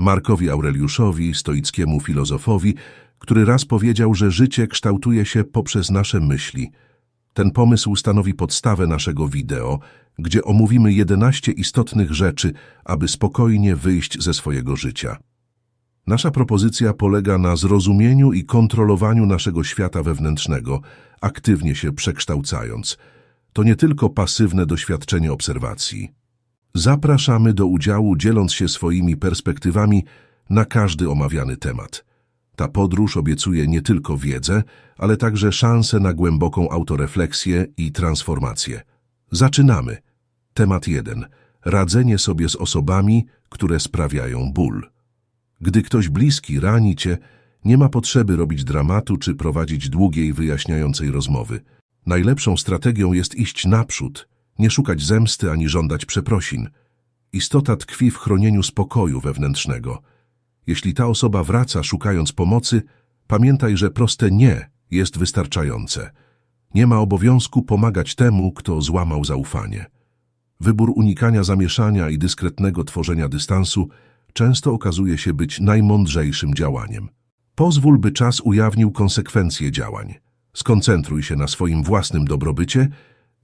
Markowi Aureliuszowi, stoickiemu filozofowi, który raz powiedział, że życie kształtuje się poprzez nasze myśli. Ten pomysł stanowi podstawę naszego wideo, gdzie omówimy 11 istotnych rzeczy, aby spokojnie wyjść ze swojego życia. Nasza propozycja polega na zrozumieniu i kontrolowaniu naszego świata wewnętrznego, aktywnie się przekształcając. To nie tylko pasywne doświadczenie obserwacji. Zapraszamy do udziału, dzieląc się swoimi perspektywami na każdy omawiany temat. Ta podróż obiecuje nie tylko wiedzę, ale także szansę na głęboką autorefleksję i transformację. Zaczynamy. Temat 1. Radzenie sobie z osobami, które sprawiają ból. Gdy ktoś bliski rani cię, nie ma potrzeby robić dramatu czy prowadzić długiej, wyjaśniającej rozmowy. Najlepszą strategią jest iść naprzód, nie szukać zemsty ani żądać przeprosin. Istota tkwi w chronieniu spokoju wewnętrznego. Jeśli ta osoba wraca szukając pomocy, pamiętaj, że proste nie jest wystarczające. Nie ma obowiązku pomagać temu, kto złamał zaufanie. Wybór unikania zamieszania i dyskretnego tworzenia dystansu często okazuje się być najmądrzejszym działaniem. Pozwól, by czas ujawnił konsekwencje działań. Skoncentruj się na swoim własnym dobrobycie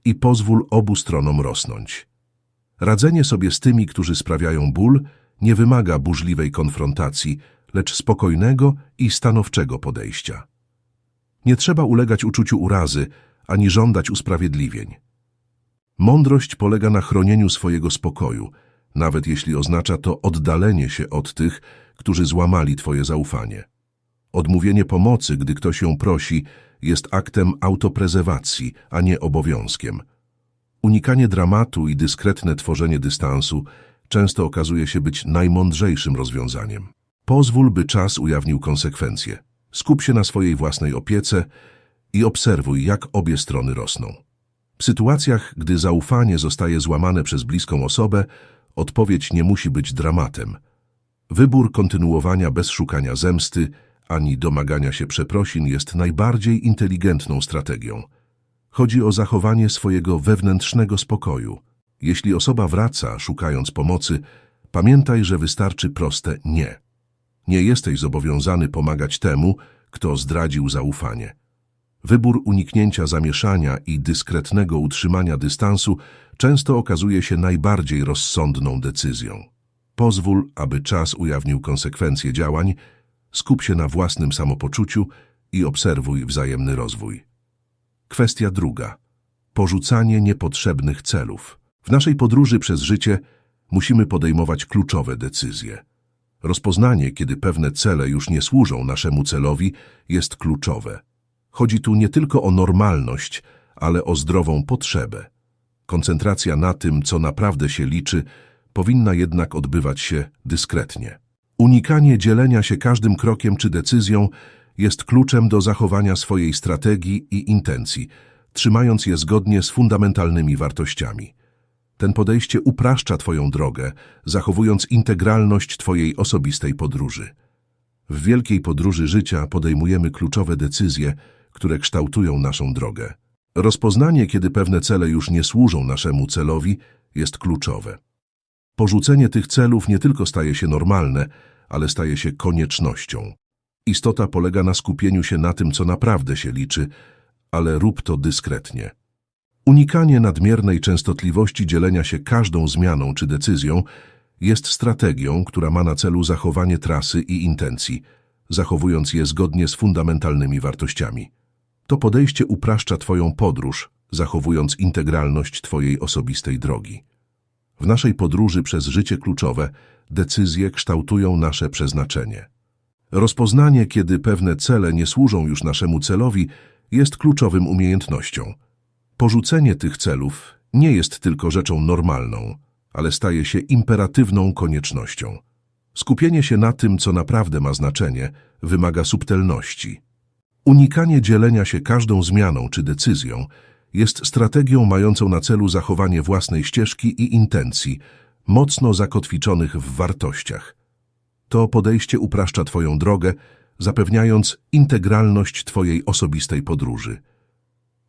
i pozwól obu stronom rosnąć. Radzenie sobie z tymi, którzy sprawiają ból, nie wymaga burzliwej konfrontacji, lecz spokojnego i stanowczego podejścia. Nie trzeba ulegać uczuciu urazy, ani żądać usprawiedliwień. Mądrość polega na chronieniu swojego spokoju, nawet jeśli oznacza to oddalenie się od tych, którzy złamali twoje zaufanie. Odmówienie pomocy, gdy ktoś ją prosi, jest aktem autoprezewacji, a nie obowiązkiem. Unikanie dramatu i dyskretne tworzenie dystansu często okazuje się być najmądrzejszym rozwiązaniem. Pozwól, by czas ujawnił konsekwencje. Skup się na swojej własnej opiece i obserwuj, jak obie strony rosną. W sytuacjach, gdy zaufanie zostaje złamane przez bliską osobę, odpowiedź nie musi być dramatem. Wybór kontynuowania bez szukania zemsty ani domagania się przeprosin jest najbardziej inteligentną strategią. Chodzi o zachowanie swojego wewnętrznego spokoju. Jeśli osoba wraca, szukając pomocy, pamiętaj, że wystarczy proste nie. Nie jesteś zobowiązany pomagać temu, kto zdradził zaufanie. Wybór uniknięcia zamieszania i dyskretnego utrzymania dystansu często okazuje się najbardziej rozsądną decyzją. Pozwól, aby czas ujawnił konsekwencje działań, skup się na własnym samopoczuciu i obserwuj wzajemny rozwój. Kwestia druga. Porzucanie niepotrzebnych celów. W naszej podróży przez życie musimy podejmować kluczowe decyzje. Rozpoznanie, kiedy pewne cele już nie służą naszemu celowi, jest kluczowe. Chodzi tu nie tylko o normalność, ale o zdrową potrzebę. Koncentracja na tym, co naprawdę się liczy, powinna jednak odbywać się dyskretnie. Unikanie dzielenia się każdym krokiem czy decyzją jest kluczem do zachowania swojej strategii i intencji, trzymając je zgodnie z fundamentalnymi wartościami. Ten podejście upraszcza Twoją drogę, zachowując integralność Twojej osobistej podróży. W wielkiej podróży życia podejmujemy kluczowe decyzje, które kształtują naszą drogę. Rozpoznanie, kiedy pewne cele już nie służą naszemu celowi, jest kluczowe. Porzucenie tych celów nie tylko staje się normalne, ale staje się koniecznością. Istota polega na skupieniu się na tym, co naprawdę się liczy, ale rób to dyskretnie. Unikanie nadmiernej częstotliwości dzielenia się każdą zmianą czy decyzją jest strategią, która ma na celu zachowanie trasy i intencji, zachowując je zgodnie z fundamentalnymi wartościami. To podejście upraszcza Twoją podróż, zachowując integralność Twojej osobistej drogi. W naszej podróży przez życie kluczowe decyzje kształtują nasze przeznaczenie. Rozpoznanie, kiedy pewne cele nie służą już naszemu celowi, jest kluczowym umiejętnością. Porzucenie tych celów nie jest tylko rzeczą normalną, ale staje się imperatywną koniecznością. Skupienie się na tym, co naprawdę ma znaczenie, wymaga subtelności. Unikanie dzielenia się każdą zmianą czy decyzją jest strategią mającą na celu zachowanie własnej ścieżki i intencji, mocno zakotwiczonych w wartościach. To podejście upraszcza Twoją drogę, zapewniając integralność Twojej osobistej podróży.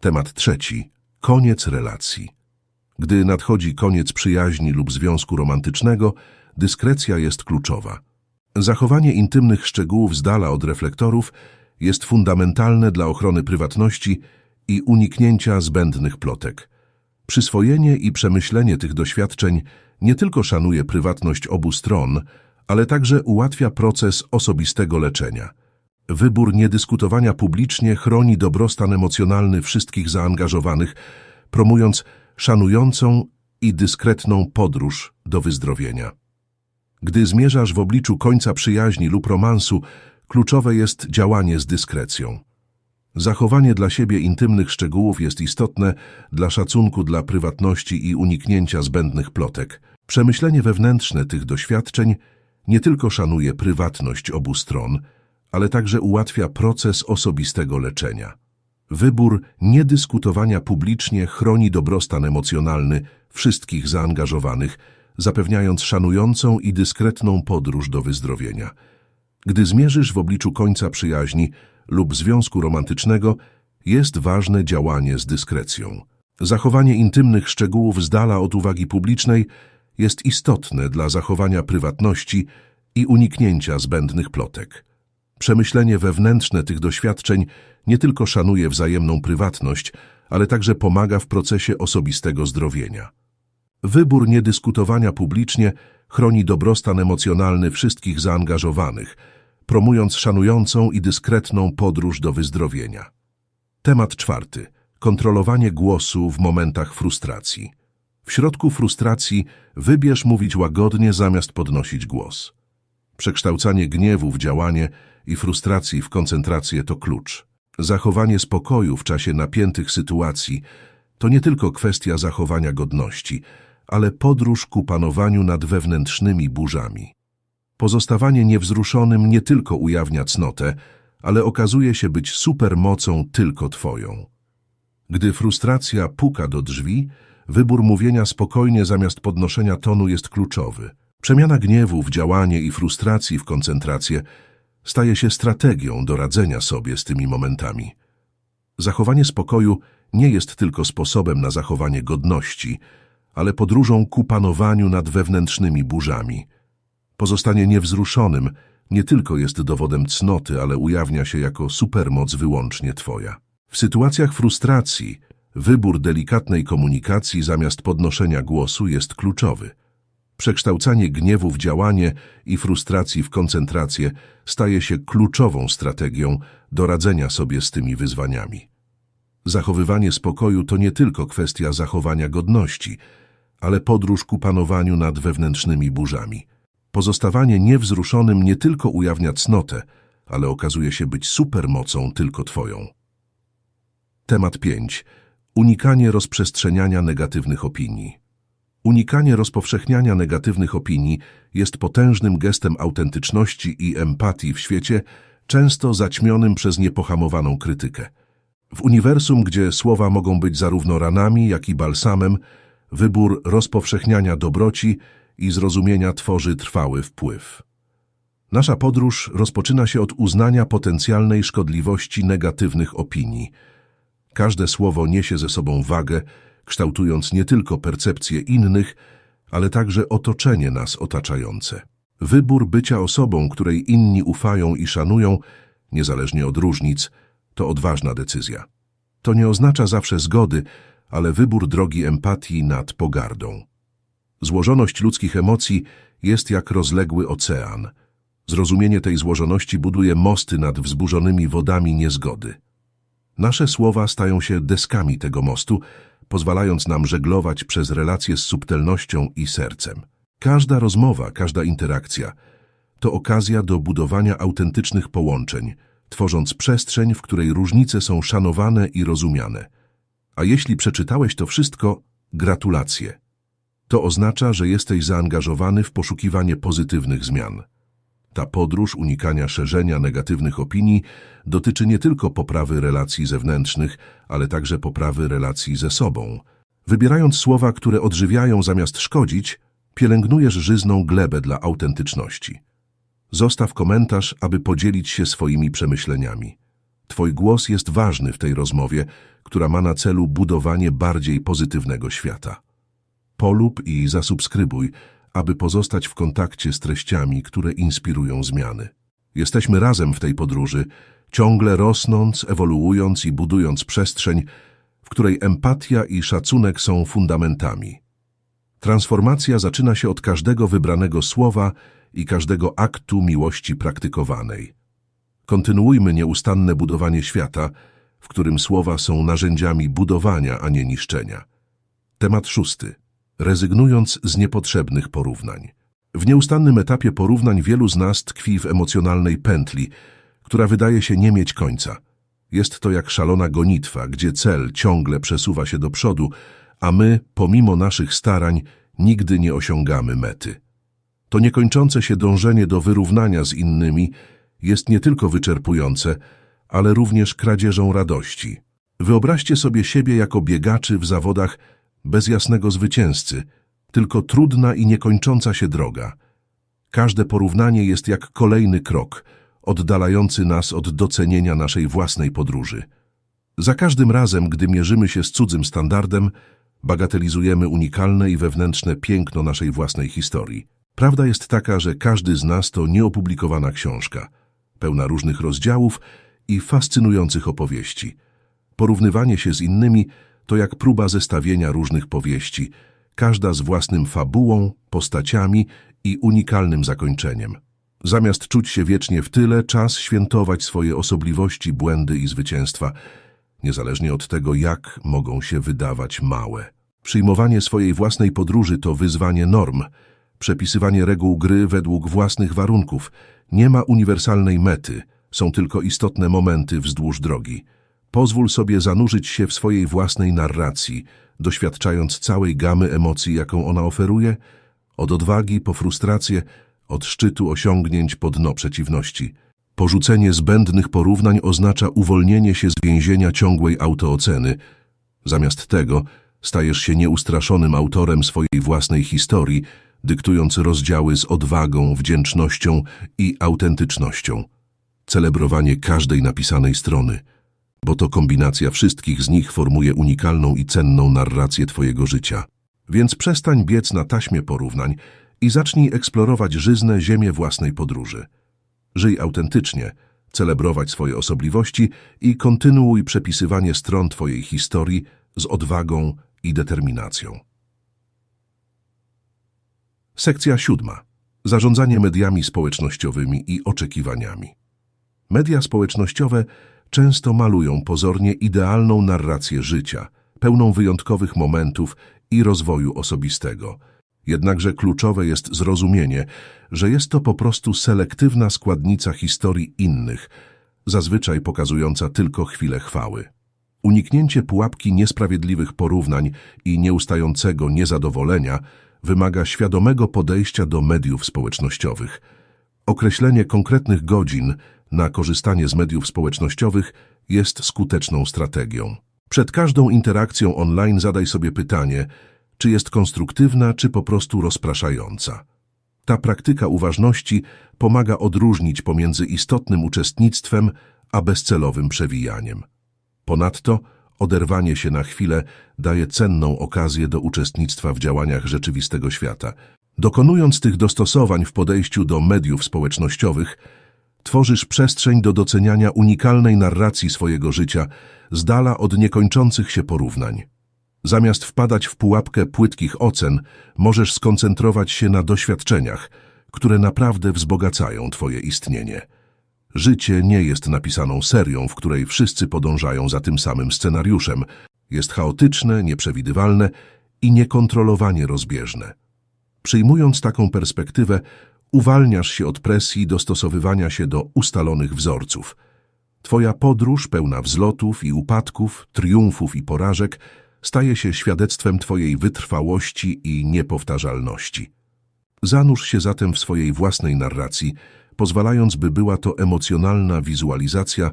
Temat trzeci. Koniec relacji. Gdy nadchodzi koniec przyjaźni lub związku romantycznego, dyskrecja jest kluczowa. Zachowanie intymnych szczegółów z dala od reflektorów jest fundamentalne dla ochrony prywatności i uniknięcia zbędnych plotek. Przyswojenie i przemyślenie tych doświadczeń nie tylko szanuje prywatność obu stron, ale także ułatwia proces osobistego leczenia. Wybór niedyskutowania publicznie chroni dobrostan emocjonalny wszystkich zaangażowanych, promując szanującą i dyskretną podróż do wyzdrowienia. Gdy zmierzasz w obliczu końca przyjaźni lub romansu, kluczowe jest działanie z dyskrecją. Zachowanie dla siebie intymnych szczegółów jest istotne dla szacunku dla prywatności i uniknięcia zbędnych plotek. Przemyślenie wewnętrzne tych doświadczeń nie tylko szanuje prywatność obu stron, ale także ułatwia proces osobistego leczenia. Wybór niedyskutowania publicznie chroni dobrostan emocjonalny wszystkich zaangażowanych, zapewniając szanującą i dyskretną podróż do wyzdrowienia. Gdy zmierzysz w obliczu końca przyjaźni lub związku romantycznego, jest ważne działanie z dyskrecją. Zachowanie intymnych szczegółów z dala od uwagi publicznej jest istotne dla zachowania prywatności i uniknięcia zbędnych plotek. Przemyślenie wewnętrzne tych doświadczeń nie tylko szanuje wzajemną prywatność, ale także pomaga w procesie osobistego zdrowienia. Wybór niedyskutowania publicznie chroni dobrostan emocjonalny wszystkich zaangażowanych, promując szanującą i dyskretną podróż do wyzdrowienia. Temat czwarty. Kontrolowanie głosu w momentach frustracji. W środku frustracji wybierz mówić łagodnie zamiast podnosić głos. Przekształcanie gniewu w działanie i frustracji w koncentrację to klucz. Zachowanie spokoju w czasie napiętych sytuacji to nie tylko kwestia zachowania godności, ale podróż ku panowaniu nad wewnętrznymi burzami. Pozostawanie niewzruszonym nie tylko ujawnia cnotę, ale okazuje się być supermocą tylko twoją. Gdy frustracja puka do drzwi, wybór mówienia spokojnie zamiast podnoszenia tonu jest kluczowy. Przemiana gniewu w działanie i frustracji w koncentrację staje się strategią do radzenia sobie z tymi momentami. Zachowanie spokoju nie jest tylko sposobem na zachowanie godności, ale podróżą ku panowaniu nad wewnętrznymi burzami. Pozostanie niewzruszonym nie tylko jest dowodem cnoty, ale ujawnia się jako supermoc wyłącznie Twoja. W sytuacjach frustracji wybór delikatnej komunikacji zamiast podnoszenia głosu jest kluczowy. Przekształcanie gniewu w działanie i frustracji w koncentrację staje się kluczową strategią do radzenia sobie z tymi wyzwaniami. Zachowywanie spokoju to nie tylko kwestia zachowania godności, ale podróż ku panowaniu nad wewnętrznymi burzami. Pozostawanie niewzruszonym nie tylko ujawnia cnotę, ale okazuje się być supermocą tylko Twoją. Temat 5. Unikanie rozprzestrzeniania negatywnych opinii. Unikanie rozpowszechniania negatywnych opinii jest potężnym gestem autentyczności i empatii w świecie, często zaćmionym przez niepohamowaną krytykę. W uniwersum, gdzie słowa mogą być zarówno ranami, jak i balsamem, wybór rozpowszechniania dobroci i zrozumienia tworzy trwały wpływ. Nasza podróż rozpoczyna się od uznania potencjalnej szkodliwości negatywnych opinii. Każde słowo niesie ze sobą wagę, kształtując nie tylko percepcję innych, ale także otoczenie nas otaczające. Wybór bycia osobą, której inni ufają i szanują, niezależnie od różnic, to odważna decyzja. To nie oznacza zawsze zgody, ale wybór drogi empatii nad pogardą. Złożoność ludzkich emocji jest jak rozległy ocean. Zrozumienie tej złożoności buduje mosty nad wzburzonymi wodami niezgody. Nasze słowa stają się deskami tego mostu, pozwalając nam żeglować przez relacje z subtelnością i sercem. Każda rozmowa, każda interakcja to okazja do budowania autentycznych połączeń, tworząc przestrzeń, w której różnice są szanowane i rozumiane. A jeśli przeczytałeś to wszystko, gratulacje. To oznacza, że jesteś zaangażowany w poszukiwanie pozytywnych zmian. Ta podróż unikania szerzenia negatywnych opinii dotyczy nie tylko poprawy relacji zewnętrznych, ale także poprawy relacji ze sobą. Wybierając słowa, które odżywiają zamiast szkodzić, pielęgnujesz żyzną glebę dla autentyczności. Zostaw komentarz, aby podzielić się swoimi przemyśleniami. Twój głos jest ważny w tej rozmowie, która ma na celu budowanie bardziej pozytywnego świata. Polub i zasubskrybuj, aby pozostać w kontakcie z treściami, które inspirują zmiany. Jesteśmy razem w tej podróży, ciągle rosnąc, ewoluując i budując przestrzeń, w której empatia i szacunek są fundamentami. Transformacja zaczyna się od każdego wybranego słowa i każdego aktu miłości praktykowanej. Kontynuujmy nieustanne budowanie świata, w którym słowa są narzędziami budowania, a nie niszczenia. Temat szósty. Rezygnując z niepotrzebnych porównań. W nieustannym etapie porównań wielu z nas tkwi w emocjonalnej pętli, która wydaje się nie mieć końca. Jest to jak szalona gonitwa, gdzie cel ciągle przesuwa się do przodu, a my, pomimo naszych starań, nigdy nie osiągamy mety. To niekończące się dążenie do wyrównania z innymi jest nie tylko wyczerpujące, ale również kradzieżą radości. Wyobraźcie sobie siebie jako biegaczy w zawodach bez jasnego zwycięzcy, tylko trudna i niekończąca się droga. Każde porównanie jest jak kolejny krok, oddalający nas od docenienia naszej własnej podróży. Za każdym razem, gdy mierzymy się z cudzym standardem, bagatelizujemy unikalne i wewnętrzne piękno naszej własnej historii. Prawda jest taka, że każdy z nas to nieopublikowana książka, pełna różnych rozdziałów i fascynujących opowieści. Porównywanie się z innymi to jak próba zestawienia różnych powieści, każda z własnym fabułą, postaciami i unikalnym zakończeniem. Zamiast czuć się wiecznie w tyle, czas świętować swoje osobliwości, błędy i zwycięstwa, niezależnie od tego, jak mogą się wydawać małe. Przyjmowanie swojej własnej podróży to wyzwanie norm, przepisywanie reguł gry według własnych warunków. Nie ma uniwersalnej mety, są tylko istotne momenty wzdłuż drogi. Pozwól sobie zanurzyć się w swojej własnej narracji, doświadczając całej gamy emocji, jaką ona oferuje, od odwagi po frustrację, od szczytu osiągnięć po dno przeciwności. Porzucenie zbędnych porównań oznacza uwolnienie się z więzienia ciągłej autooceny. Zamiast tego stajesz się nieustraszonym autorem swojej własnej historii, dyktując rozdziały z odwagą, wdzięcznością i autentycznością. Celebrowanie każdej napisanej strony, bo to kombinacja wszystkich z nich formuje unikalną i cenną narrację Twojego życia. Więc przestań biec na taśmie porównań i zacznij eksplorować żyzne ziemię własnej podróży. Żyj autentycznie, celebrować swoje osobliwości i kontynuuj przepisywanie stron Twojej historii z odwagą i determinacją. Sekcja siódma. Zarządzanie mediami społecznościowymi i oczekiwaniami. Media społecznościowe często malują pozornie idealną narrację życia, pełną wyjątkowych momentów i rozwoju osobistego. Jednakże kluczowe jest zrozumienie, że jest to po prostu selektywna składnica historii innych, zazwyczaj pokazująca tylko chwilę chwały. Uniknięcie pułapki niesprawiedliwych porównań i nieustającego niezadowolenia wymaga świadomego podejścia do mediów społecznościowych. Określenie konkretnych godzin na korzystanie z mediów społecznościowych jest skuteczną strategią. Przed każdą interakcją online zadaj sobie pytanie, czy jest konstruktywna, czy po prostu rozpraszająca. Ta praktyka uważności pomaga odróżnić pomiędzy istotnym uczestnictwem a bezcelowym przewijaniem. Ponadto oderwanie się na chwilę daje cenną okazję do uczestnictwa w działaniach rzeczywistego świata. Dokonując tych dostosowań w podejściu do mediów społecznościowych, tworzysz przestrzeń do doceniania unikalnej narracji swojego życia z dala od niekończących się porównań. Zamiast wpadać w pułapkę płytkich ocen, możesz skoncentrować się na doświadczeniach, które naprawdę wzbogacają Twoje istnienie. Życie nie jest napisaną serią, w której wszyscy podążają za tym samym scenariuszem. Jest chaotyczne, nieprzewidywalne i niekontrolowanie rozbieżne. Przyjmując taką perspektywę, uwalniasz się od presji dostosowywania się do ustalonych wzorców. Twoja podróż pełna wzlotów i upadków, triumfów i porażek staje się świadectwem Twojej wytrwałości i niepowtarzalności. Zanurz się zatem w swojej własnej narracji, pozwalając, by była to emocjonalna wizualizacja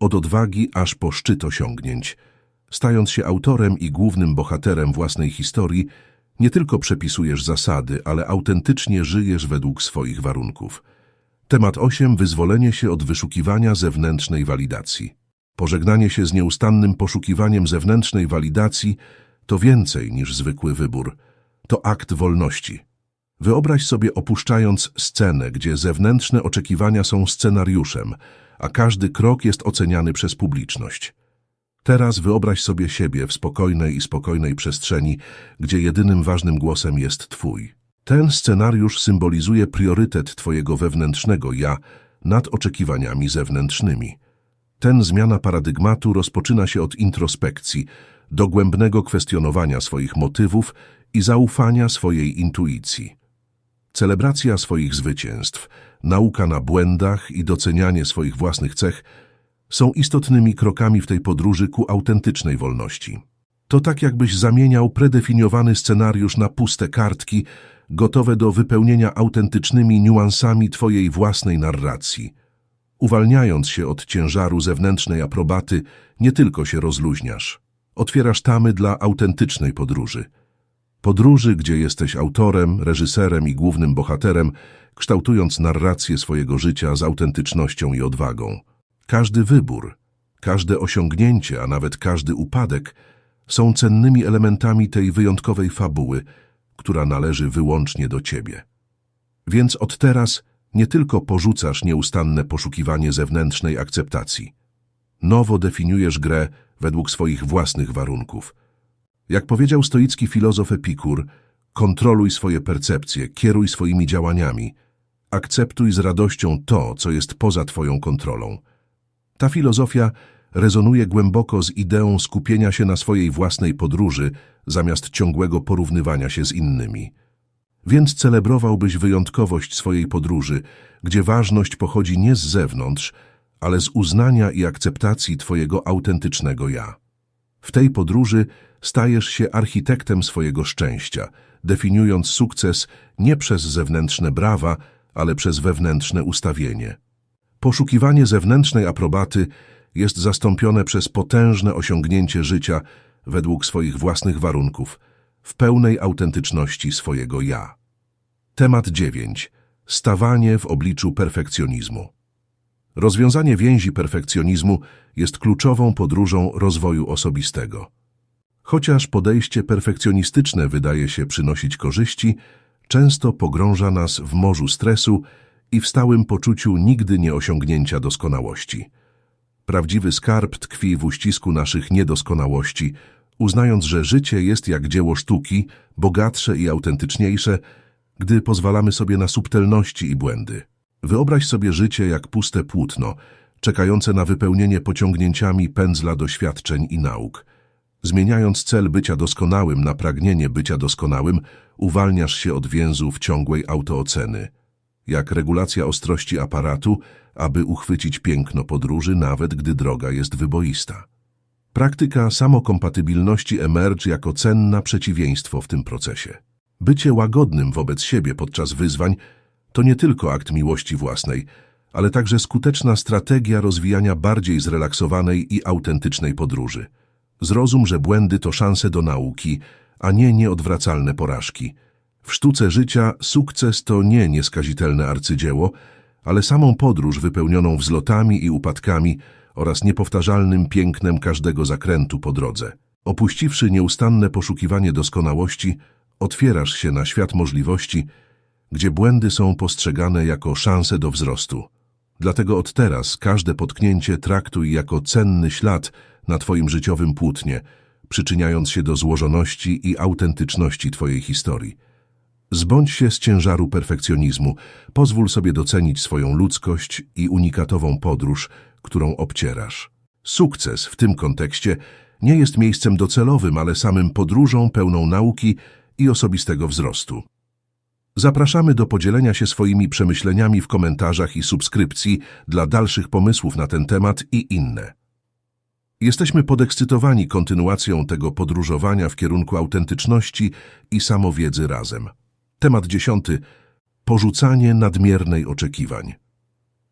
od odwagi aż po szczyt osiągnięć. Stając się autorem i głównym bohaterem własnej historii, nie tylko przepisujesz zasady, ale autentycznie żyjesz według swoich warunków. Temat 8. Wyzwolenie się od wyszukiwania zewnętrznej walidacji. Pożegnanie się z nieustannym poszukiwaniem zewnętrznej walidacji to więcej niż zwykły wybór. To akt wolności. Wyobraź sobie opuszczając scenę, gdzie zewnętrzne oczekiwania są scenariuszem, a każdy krok jest oceniany przez publiczność. Teraz wyobraź sobie siebie w spokojnej i spokojnej przestrzeni, gdzie jedynym ważnym głosem jest Twój. Ten scenariusz symbolizuje priorytet Twojego wewnętrznego ja nad oczekiwaniami zewnętrznymi. Ten zmiana paradygmatu rozpoczyna się od introspekcji, dogłębnego kwestionowania swoich motywów i zaufania swojej intuicji. Celebracja swoich zwycięstw, nauka na błędach i docenianie swoich własnych cech są istotnymi krokami w tej podróży ku autentycznej wolności. To tak jakbyś zamieniał predefiniowany scenariusz na puste kartki, gotowe do wypełnienia autentycznymi niuansami Twojej własnej narracji. Uwalniając się od ciężaru zewnętrznej aprobaty, nie tylko się rozluźniasz. Otwierasz tamy dla autentycznej podróży. Podróży, gdzie jesteś autorem, reżyserem i głównym bohaterem, kształtując narrację swojego życia z autentycznością i odwagą. Każdy wybór, każde osiągnięcie, a nawet każdy upadek są cennymi elementami tej wyjątkowej fabuły, która należy wyłącznie do Ciebie. Więc od teraz nie tylko porzucasz nieustanne poszukiwanie zewnętrznej akceptacji. Nowo definiujesz grę według swoich własnych warunków. Jak powiedział stoicki filozof Epikur, kontroluj swoje percepcje, kieruj swoimi działaniami, akceptuj z radością to, co jest poza Twoją kontrolą. Ta filozofia rezonuje głęboko z ideą skupienia się na swojej własnej podróży, zamiast ciągłego porównywania się z innymi. Więc celebrowałbyś wyjątkowość swojej podróży, gdzie ważność pochodzi nie z zewnątrz, ale z uznania i akceptacji Twojego autentycznego ja. W tej podróży stajesz się architektem swojego szczęścia, definiując sukces nie przez zewnętrzne brawa, ale przez wewnętrzne ustawienie. Poszukiwanie zewnętrznej aprobaty jest zastąpione przez potężne osiągnięcie życia według swoich własnych warunków, w pełnej autentyczności swojego ja. Temat 9. Stawanie w obliczu perfekcjonizmu. Rozwiązanie więzi perfekcjonizmu jest kluczową podróżą rozwoju osobistego. Chociaż podejście perfekcjonistyczne wydaje się przynosić korzyści, często pogrąża nas w morzu stresu i w stałym poczuciu nigdy nie osiągnięcia doskonałości. Prawdziwy skarb tkwi w uścisku naszych niedoskonałości, uznając, że życie jest jak dzieło sztuki, bogatsze i autentyczniejsze, gdy pozwalamy sobie na subtelności i błędy. Wyobraź sobie życie jak puste płótno, czekające na wypełnienie pociągnięciami pędzla doświadczeń i nauk. Zmieniając cel bycia doskonałym na pragnienie bycia doskonałym, uwalniasz się od więzów ciągłej autooceny. Jak regulacja ostrości aparatu, aby uchwycić piękno podróży, nawet gdy droga jest wyboista. Praktyka samokompatybilności emerge jako cenna przeciwieństwo w tym procesie. Bycie łagodnym wobec siebie podczas wyzwań to nie tylko akt miłości własnej, ale także skuteczna strategia rozwijania bardziej zrelaksowanej i autentycznej podróży. Zrozum, że błędy to szanse do nauki, a nie nieodwracalne porażki. W sztuce życia sukces to nie nieskazitelne arcydzieło, ale samą podróż wypełnioną wzlotami i upadkami oraz niepowtarzalnym pięknem każdego zakrętu po drodze. Opuściwszy nieustanne poszukiwanie doskonałości, otwierasz się na świat możliwości, gdzie błędy są postrzegane jako szanse do wzrostu. Dlatego od teraz każde potknięcie traktuj jako cenny ślad na Twoim życiowym płótnie, przyczyniając się do złożoności i autentyczności Twojej historii. Zbądź się z ciężaru perfekcjonizmu, pozwól sobie docenić swoją ludzkość i unikatową podróż, którą obcierasz. Sukces w tym kontekście nie jest miejscem docelowym, ale samym podróżą pełną nauki i osobistego wzrostu. Zapraszamy do podzielenia się swoimi przemyśleniami w komentarzach i subskrypcji dla dalszych pomysłów na ten temat i inne. Jesteśmy podekscytowani kontynuacją tego podróżowania w kierunku autentyczności i samowiedzy razem. Temat dziesiąty. Porzucanie nadmiernej oczekiwań.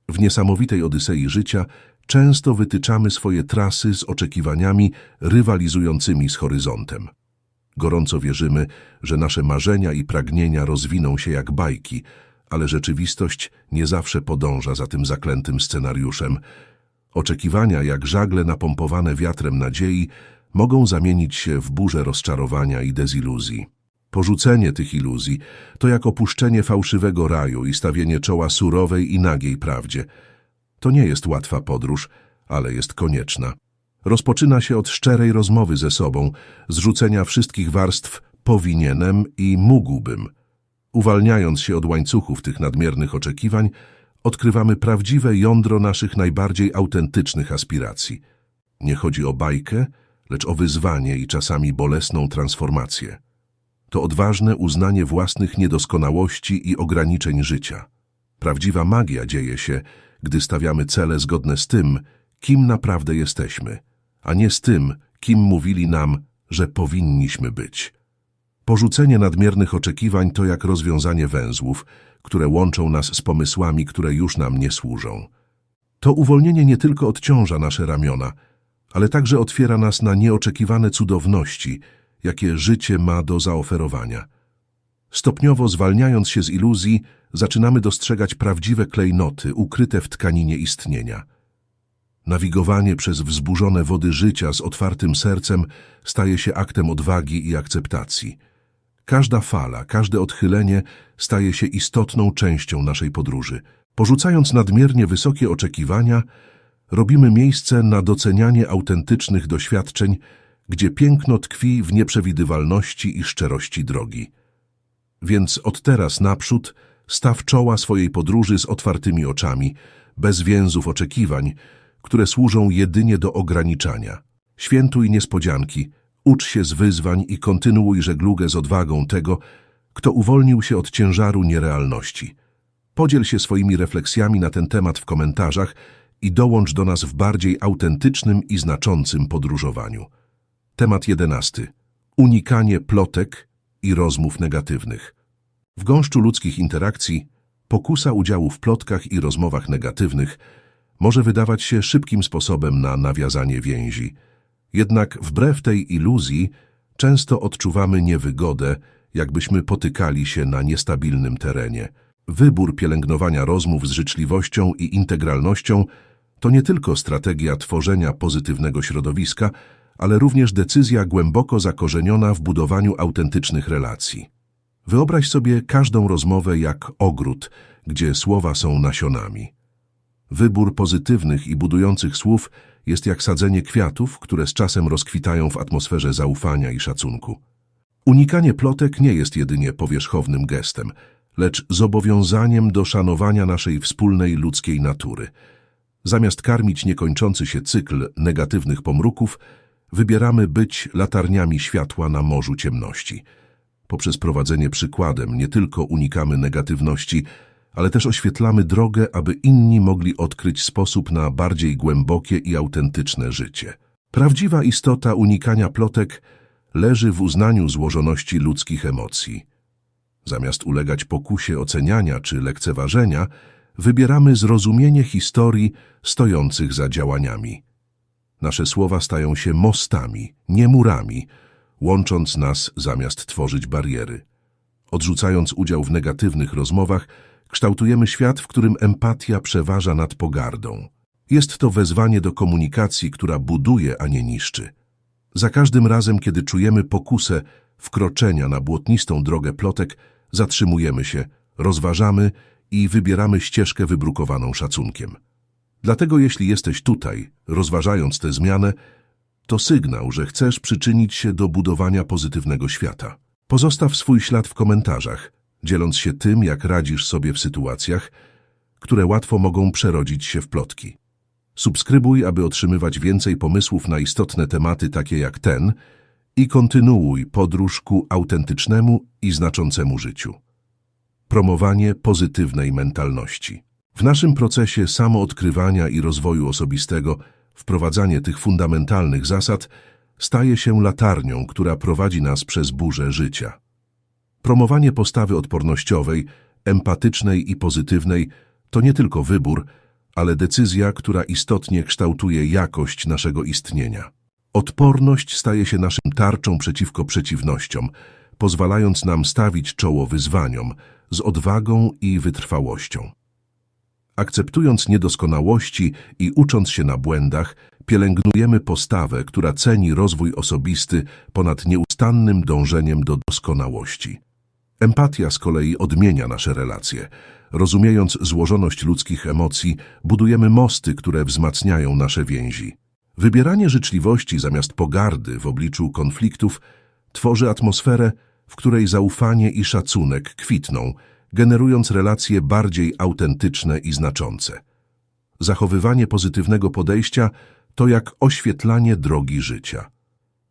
W niesamowitej odysei życia często wytyczamy swoje trasy z oczekiwaniami rywalizującymi z horyzontem. Gorąco wierzymy, że nasze marzenia i pragnienia rozwiną się jak bajki, ale rzeczywistość nie zawsze podąża za tym zaklętym scenariuszem. Oczekiwania, jak żagle napompowane wiatrem nadziei, mogą zamienić się w burzę rozczarowania i deziluzji. Porzucenie tych iluzji to jak opuszczenie fałszywego raju i stawienie czoła surowej i nagiej prawdzie. To nie jest łatwa podróż, ale jest konieczna. Rozpoczyna się od szczerej rozmowy ze sobą, zrzucenia wszystkich warstw powinienem i mógłbym. Uwalniając się od łańcuchów tych nadmiernych oczekiwań, odkrywamy prawdziwe jądro naszych najbardziej autentycznych aspiracji. Nie chodzi o bajkę, lecz o wyzwanie i czasami bolesną transformację. To odważne uznanie własnych niedoskonałości i ograniczeń życia. Prawdziwa magia dzieje się, gdy stawiamy cele zgodne z tym, kim naprawdę jesteśmy, a nie z tym, kim mówili nam, że powinniśmy być. Porzucenie nadmiernych oczekiwań to jak rozwiązanie węzłów, które łączą nas z pomysłami, które już nam nie służą. To uwolnienie nie tylko odciąża nasze ramiona, ale także otwiera nas na nieoczekiwane cudowności, jakie życie ma do zaoferowania. Stopniowo zwalniając się z iluzji, zaczynamy dostrzegać prawdziwe klejnoty ukryte w tkaninie istnienia. Nawigowanie przez wzburzone wody życia z otwartym sercem staje się aktem odwagi i akceptacji. Każda fala, każde odchylenie staje się istotną częścią naszej podróży. Porzucając nadmiernie wysokie oczekiwania, robimy miejsce na docenianie autentycznych doświadczeń, gdzie piękno tkwi w nieprzewidywalności i szczerości drogi. Więc od teraz naprzód staw czoła swojej podróży z otwartymi oczami, bez więzów oczekiwań, które służą jedynie do ograniczania. Świętuj niespodzianki, ucz się z wyzwań i kontynuuj żeglugę z odwagą tego, kto uwolnił się od ciężaru nierealności. Podziel się swoimi refleksjami na ten temat w komentarzach i dołącz do nas w bardziej autentycznym i znaczącym podróżowaniu. Temat jedenasty. Unikanie plotek i rozmów negatywnych. W gąszczu ludzkich interakcji pokusa udziału w plotkach i rozmowach negatywnych może wydawać się szybkim sposobem na nawiązanie więzi. Jednak wbrew tej iluzji często odczuwamy niewygodę, jakbyśmy potykali się na niestabilnym terenie. Wybór pielęgnowania rozmów z życzliwością i integralnością to nie tylko strategia tworzenia pozytywnego środowiska, ale również decyzja głęboko zakorzeniona w budowaniu autentycznych relacji. Wyobraź sobie każdą rozmowę jak ogród, gdzie słowa są nasionami. Wybór pozytywnych i budujących słów jest jak sadzenie kwiatów, które z czasem rozkwitają w atmosferze zaufania i szacunku. Unikanie plotek nie jest jedynie powierzchownym gestem, lecz zobowiązaniem do szanowania naszej wspólnej ludzkiej natury. Zamiast karmić niekończący się cykl negatywnych pomruków, wybieramy być latarniami światła na morzu ciemności. Poprzez prowadzenie przykładem nie tylko unikamy negatywności, ale też oświetlamy drogę, aby inni mogli odkryć sposób na bardziej głębokie i autentyczne życie. Prawdziwa istota unikania plotek leży w uznaniu złożoności ludzkich emocji. Zamiast ulegać pokusie oceniania czy lekceważenia, wybieramy zrozumienie historii stojących za działaniami. Nasze słowa stają się mostami, nie murami, łącząc nas zamiast tworzyć bariery. Odrzucając udział w negatywnych rozmowach, kształtujemy świat, w którym empatia przeważa nad pogardą. Jest to wezwanie do komunikacji, która buduje, a nie niszczy. Za każdym razem, kiedy czujemy pokusę wkroczenia na błotnistą drogę plotek, zatrzymujemy się, rozważamy i wybieramy ścieżkę wybrukowaną szacunkiem. Dlatego jeśli jesteś tutaj, rozważając tę zmianę, to sygnał, że chcesz przyczynić się do budowania pozytywnego świata. Pozostaw swój ślad w komentarzach, dzieląc się tym, jak radzisz sobie w sytuacjach, które łatwo mogą przerodzić się w plotki. Subskrybuj, aby otrzymywać więcej pomysłów na istotne tematy takie jak ten i kontynuuj podróż ku autentycznemu i znaczącemu życiu. Promowanie pozytywnej mentalności. W naszym procesie samoodkrywania i rozwoju osobistego wprowadzanie tych fundamentalnych zasad staje się latarnią, która prowadzi nas przez burzę życia. Promowanie postawy odpornościowej, empatycznej i pozytywnej to nie tylko wybór, ale decyzja, która istotnie kształtuje jakość naszego istnienia. Odporność staje się naszym tarczą przeciwko przeciwnościom, pozwalając nam stawić czoło wyzwaniom z odwagą i wytrwałością. Akceptując niedoskonałości i ucząc się na błędach, pielęgnujemy postawę, która ceni rozwój osobisty ponad nieustannym dążeniem do doskonałości. Empatia z kolei odmienia nasze relacje. Rozumiejąc złożoność ludzkich emocji, budujemy mosty, które wzmacniają nasze więzi. Wybieranie życzliwości zamiast pogardy w obliczu konfliktów tworzy atmosferę, w której zaufanie i szacunek kwitną, generując relacje bardziej autentyczne i znaczące. Zachowywanie pozytywnego podejścia to jak oświetlanie drogi życia.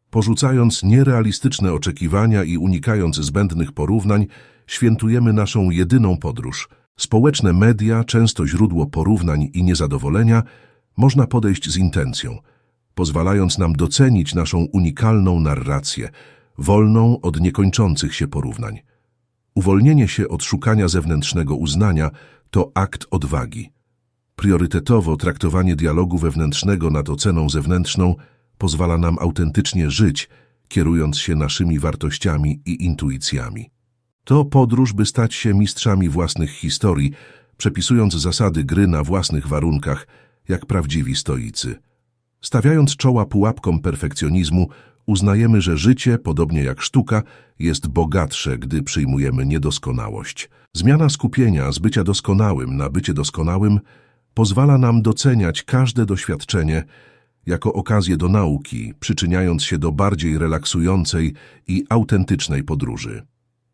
Porzucając nierealistyczne oczekiwania i unikając zbędnych porównań, świętujemy naszą jedyną podróż. Społeczne media, często źródło porównań i niezadowolenia, można podejść z intencją, pozwalając nam docenić naszą unikalną narrację, wolną od niekończących się porównań. Uwolnienie się od szukania zewnętrznego uznania to akt odwagi. Priorytetowo traktowanie dialogu wewnętrznego nad oceną zewnętrzną pozwala nam autentycznie żyć, kierując się naszymi wartościami i intuicjami. To podróż, by stać się mistrzami własnych historii, przepisując zasady gry na własnych warunkach, jak prawdziwi stoicy. Stawiając czoła pułapkom perfekcjonizmu, uznajemy, że życie, podobnie jak sztuka, jest bogatsze, gdy przyjmujemy niedoskonałość. Zmiana skupienia z bycia doskonałym na bycie doskonałym pozwala nam doceniać każde doświadczenie jako okazję do nauki, przyczyniając się do bardziej relaksującej i autentycznej podróży.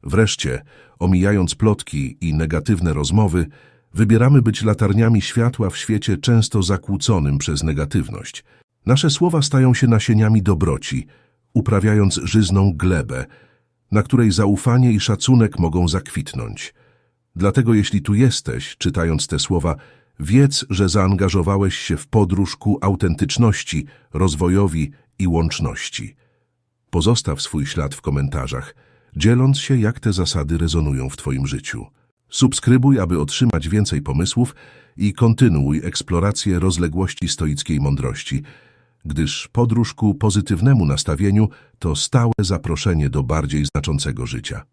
Wreszcie, omijając plotki i negatywne rozmowy, wybieramy być latarniami światła w świecie często zakłóconym przez negatywność. Nasze słowa stają się nasieniami dobroci, uprawiając żyzną glebę, na której zaufanie i szacunek mogą zakwitnąć. Dlatego jeśli tu jesteś, czytając te słowa, wiedz, że zaangażowałeś się w podróż ku autentyczności, rozwojowi i łączności. Pozostaw swój ślad w komentarzach, dzieląc się, jak te zasady rezonują w Twoim życiu. Subskrybuj, aby otrzymać więcej pomysłów i kontynuuj eksplorację rozległości stoickiej mądrości, gdyż podróż ku pozytywnemu nastawieniu to stałe zaproszenie do bardziej znaczącego życia.